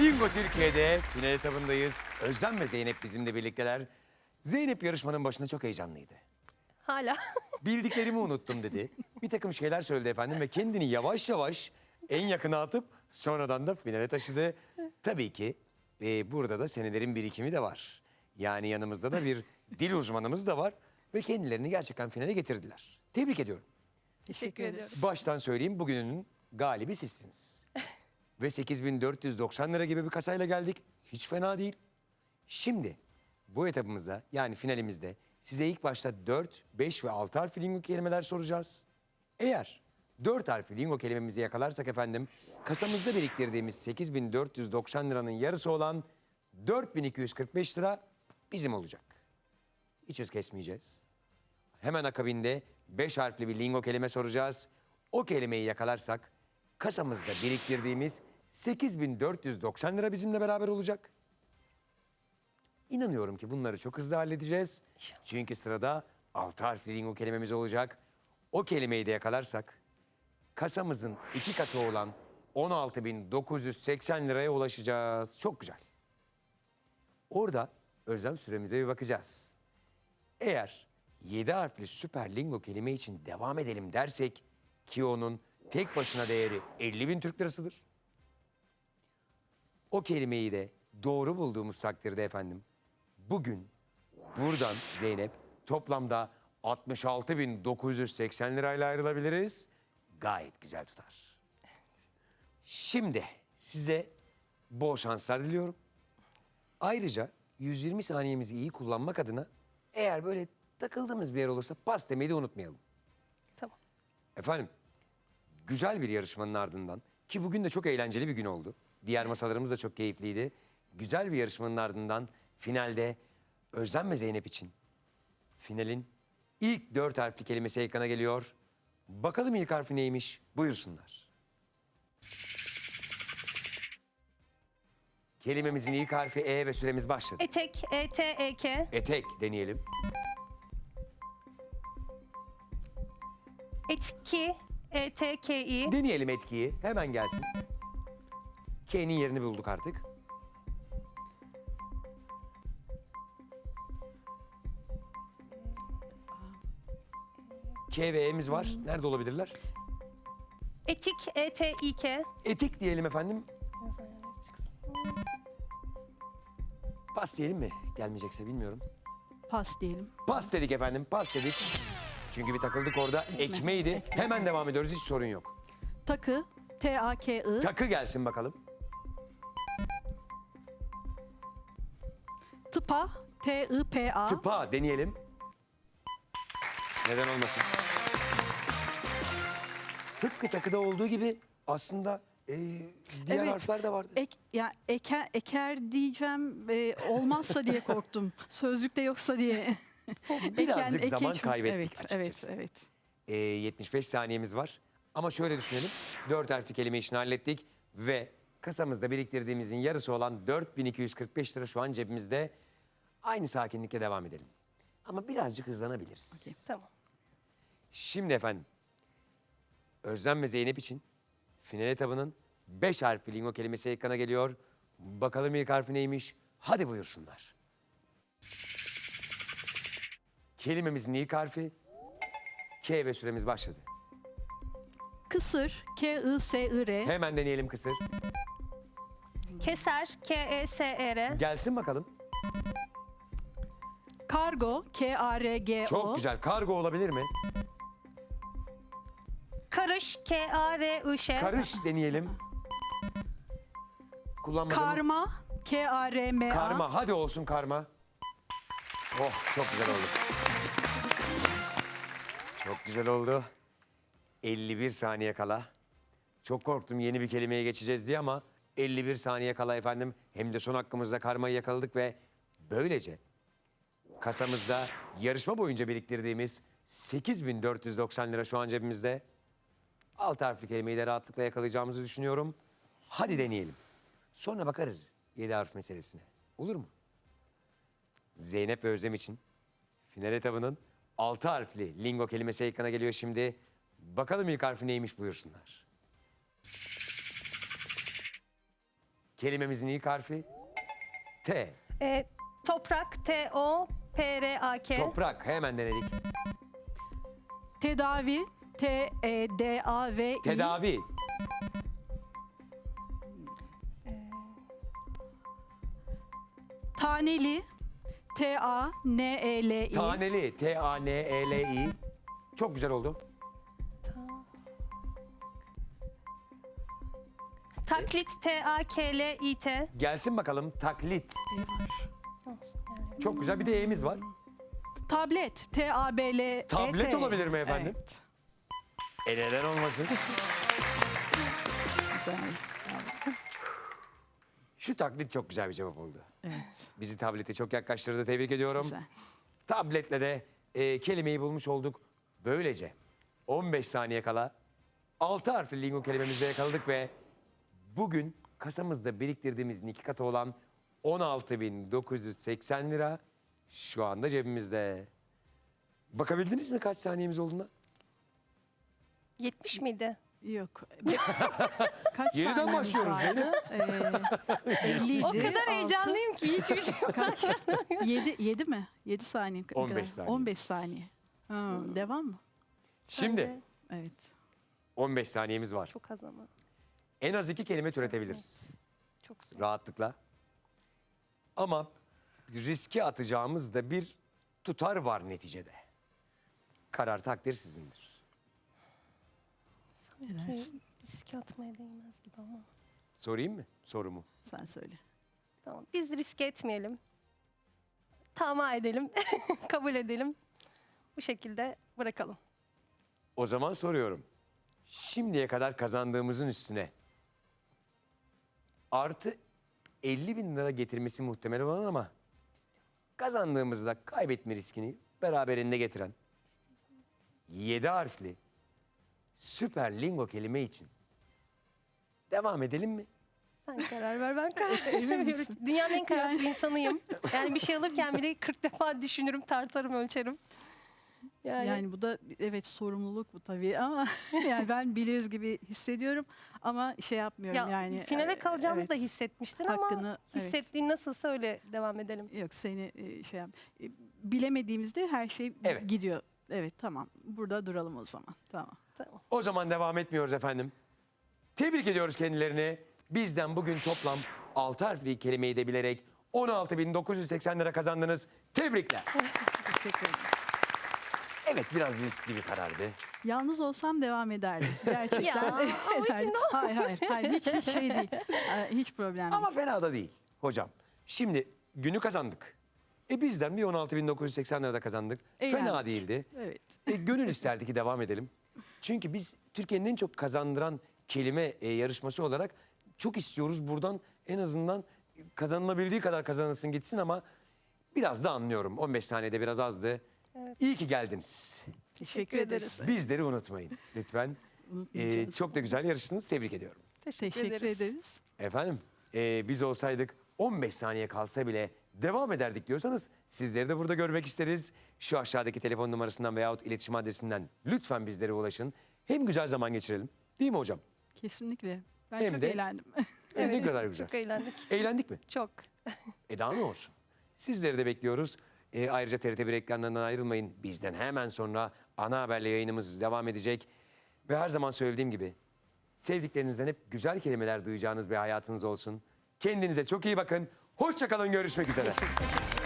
Lingo Türkiye'de final etabındayız. Özlem ve Zeynep bizimle birlikteler. Zeynep yarışmanın başında çok heyecanlıydı. Hala. Bildiklerimi unuttum dedi. Bir takım şeyler söyledi efendim ve kendini yavaş yavaş en yakına atıp sonradan da finale taşıdı. Tabii ki e, burada da senelerin birikimi de var. Yani yanımızda da bir dil uzmanımız da var ve kendilerini gerçekten finale getirdiler. Tebrik ediyorum. Teşekkür ediyorum. Baştan söyleyeyim bugünün galibi sizsiniz. Ve 8490 lira gibi bir kasayla geldik. Hiç fena değil. Şimdi bu etapımızda yani finalimizde size ilk başta 4, 5 ve 6 harfli lingo kelimeler soracağız. Eğer 4 harfli lingo kelimemizi yakalarsak efendim kasamızda biriktirdiğimiz 8490 liranın yarısı olan 4245 lira bizim olacak. Hiç hız kesmeyeceğiz. Hemen akabinde 5 harfli bir lingo kelime soracağız. O kelimeyi yakalarsak kasamızda biriktirdiğimiz 8490 lira bizimle beraber olacak. İnanıyorum ki bunları çok hızlı halledeceğiz. Çünkü sırada 6 harfli lingo kelimemiz olacak. O kelimeyi de yakalarsak kasamızın iki katı olan 16.980 liraya ulaşacağız. Çok güzel. Orada özlem süremize bir bakacağız. Eğer 7 harfli süper lingo kelime için devam edelim dersek ki onun tek başına değeri 50 bin Türk lirasıdır. O kelimeyi de doğru bulduğumuz takdirde efendim bugün buradan Zeynep toplamda 66.980 lirayla ayrılabiliriz. Gayet güzel tutar. Şimdi size bol şanslar diliyorum. Ayrıca 120 saniyemizi iyi kullanmak adına eğer böyle takıldığımız bir yer olursa pas demeyi de unutmayalım. Tamam. Efendim güzel bir yarışmanın ardından ki bugün de çok eğlenceli bir gün oldu. Diğer masalarımız da çok keyifliydi. Güzel bir yarışmanın ardından finalde Özlem ve Zeynep için finalin ilk dört harfli kelimesi ekrana geliyor. Bakalım ilk harfi neymiş? Buyursunlar. Kelimemizin ilk harfi E ve süremiz başladı. Etek, E E-T-E-K. Etek deneyelim. Etki, E E-T-K-İ. Deneyelim etkiyi. Hemen gelsin. K'nin yerini bulduk artık. K ve E'miz var. Nerede olabilirler? Etik, E E-T-İ-K. Etik diyelim efendim. Pas diyelim mi? Gelmeyecekse bilmiyorum. Pas diyelim. Pas dedik efendim, pas dedik. Çünkü bir takıldık orada. Ekmeğiydi. Hemen devam ediyoruz. Hiç sorun yok. Takı, T-A-K-I. Takı gelsin bakalım. Tıpa, T-I-P-A. Tıpa deneyelim. Neden olmasın? Tıpkı takıda olduğu gibi aslında e, diğer Evet. harfler de vardı. Ek, ya eker, eker diyeceğim e, olmazsa diye korktum. Sözlükte yoksa diye. Birazcık Eken, zaman eke- kaybettik evet, açıkçası. Evet, evet. E, 75 saniyemiz var. Ama şöyle düşünelim. Dört harfli kelime işini hallettik ve kasamızda biriktirdiğimizin yarısı olan 4245 lira şu an cebimizde. Aynı sakinlikle devam edelim. Ama birazcık hızlanabiliriz. Tamam. Şimdi efendim, Özlem ve Zeynep için final etabının 5 harfli lingo kelimesi ekrana geliyor. Bakalım ilk harfi neymiş? Hadi buyursunlar. Kelimemizin ilk harfi K ve süremiz başladı. Kısır, K-I-S-I-R. Hemen deneyelim kısır. Keser, E K-E-S-E-R. Gelsin bakalım. Kargo, K-A-R-G-O. Çok güzel. Kargo olabilir mi? Karış, K-A-R-I-Ş. Karış deneyelim. Kullanmadığımız... Karma, K-A-R-M-A. Karma. Hadi olsun karma. Oh çok güzel oldu. Çok güzel oldu. 51 saniye kala. Çok korktum yeni bir kelimeye geçeceğiz diye ama 51 saniye kala efendim hem de son hakkımızda karmayı yakaladık ve böylece kasamızda yarışma boyunca biriktirdiğimiz 8490 lira şu an cebimizde. Alt harfli kelimeyi de rahatlıkla yakalayacağımızı düşünüyorum. Hadi deneyelim. Sonra bakarız 7 harf meselesine. Olur mu? Zeynep ve Özlem için final etabının 6 harfli lingo kelimesi ekrana geliyor şimdi. Bakalım ilk harfi neymiş buyursunlar. Kelimemizin ilk harfi T. E, toprak. T-O-P-R-A-K. Toprak. Hemen denedik. Tedavi. E T-E-D-A-V-I. Tedavi. Taneli. T-A-N-E-L-I. Taneli. T-A-N-E-L-I. Çok güzel oldu. Taklit. T-A-K-L-İ-T. Gelsin bakalım taklit. Çok güzel bir de E'miz var. Tablet. T-A-B-L-E-T. Tablet olabilir mi efendim? Evet. E neden olmasın? Güzel. Şu taklit çok güzel bir cevap oldu. Evet. Bizi tablete çok yaklaştırdı. Tebrik ediyorum. Güzel. Tabletle de e, kelimeyi bulmuş olduk. Böylece 15 saniye kala 6 harfli lingo kelimemizde yakaladık ve bugün kasamızda biriktirdiğimiz iki katı olan 16.980 lira şu anda cebimizde. Bakabildiniz mi kaç saniyemiz olduğuna? 70 miydi? Yok. Kaç Yeniden saniyemiz başlıyoruz vardı? Ee, 50 idi. O kadar heyecanlıyım ki hiçbir şey yok. Kaç? 7, 7 mi? 7 saniye. Ne 15 kadar? saniye. 15 saniye. Ha, devam mı? Şimdi Evet. 15 saniyemiz var. Çok az ama. En az iki kelime türetebiliriz. Çok zor. rahatlıkla. Ama riske atacağımız da bir tutar var neticede. Karar takdir sizindir. Ki riske atmaya değmez gibi ama. Sorayım mı sorumu? Sen söyle. Tamam. Biz riske etmeyelim. Tamam edelim. Kabul edelim. Bu şekilde bırakalım. O zaman soruyorum. Şimdiye kadar kazandığımızın üstüne artı 50 bin lira getirmesi muhtemel olan ama kazandığımızda kaybetme riskini beraberinde getiren 7 harfli süper lingo kelime için devam edelim mi? Sen karar ver ben karar veremiyorum. Dünyanın en kararsız insanıyım. Yani bir şey alırken bile 40 defa düşünürüm, tartarım, ölçerim. Yani, Yani bu da evet sorumluluk bu tabii ama yani ben biliriz gibi hissediyorum ama şey yapmıyorum ya, yani. finale e, kalacağımızı da evet. hissetmiştin ama Hakkını, evet. hissettiğin nasılsa öyle devam edelim. Yok seni e, şey yap. e, Bilemediğimizde her şey Evet. gidiyor. Evet tamam. Burada duralım o zaman. Tamam. Tamam. O zaman devam etmiyoruz efendim. Tebrik ediyoruz kendilerini. Bizden bugün toplam 6 harfli kelimeyi de bilerek 16.980 lira kazandınız. Tebrikler. Teşekkür ederiz. Evet biraz riskli bir karardı. Yalnız olsam devam ederdim. Gerçekten Ya, ama ederdim. Hayır hayır. hayır. Hiç, hiç şey değil. Ee, Hiç problem Ama değil. fena da değil hocam. Şimdi günü kazandık. E bizden bir 16.980 lira da kazandık. Fena Eğlendik. değildi. Evet. E, gönül isterdi ki devam edelim. Çünkü biz Türkiye'nin en çok kazandıran kelime e, yarışması olarak çok istiyoruz buradan en azından kazanılabildiği kadar kazanılsın gitsin ama biraz da anlıyorum. 15 saniyede biraz azdı. İyi ki geldiniz. Teşekkür ederiz. Bizleri unutmayın lütfen. Unutmayacağız. E, çok da güzel yarıştınız. Tebrik ediyorum. Teşekkür ederiz. Efendim e, biz olsaydık 15 saniye kalsa bile devam ederdik diyorsanız sizleri de burada görmek isteriz. Şu aşağıdaki telefon numarasından veyahut iletişim adresinden lütfen bizlere ulaşın. Hem güzel zaman geçirelim değil mi hocam? Kesinlikle. Ben Hem çok de- eğlendim. Ne kadar güzel. Çok eğlendik. Eğlendik mi? Çok. E daha ne olsun? Sizleri de bekliyoruz. E, ayrıca TRT1 ekranlarından ayrılmayın. Bizden hemen sonra ana haberle yayınımız devam edecek. Ve her zaman söylediğim gibi sevdiklerinizden hep güzel kelimeler duyacağınız bir hayatınız olsun. Kendinize çok iyi bakın. Hoşçakalın görüşmek üzere.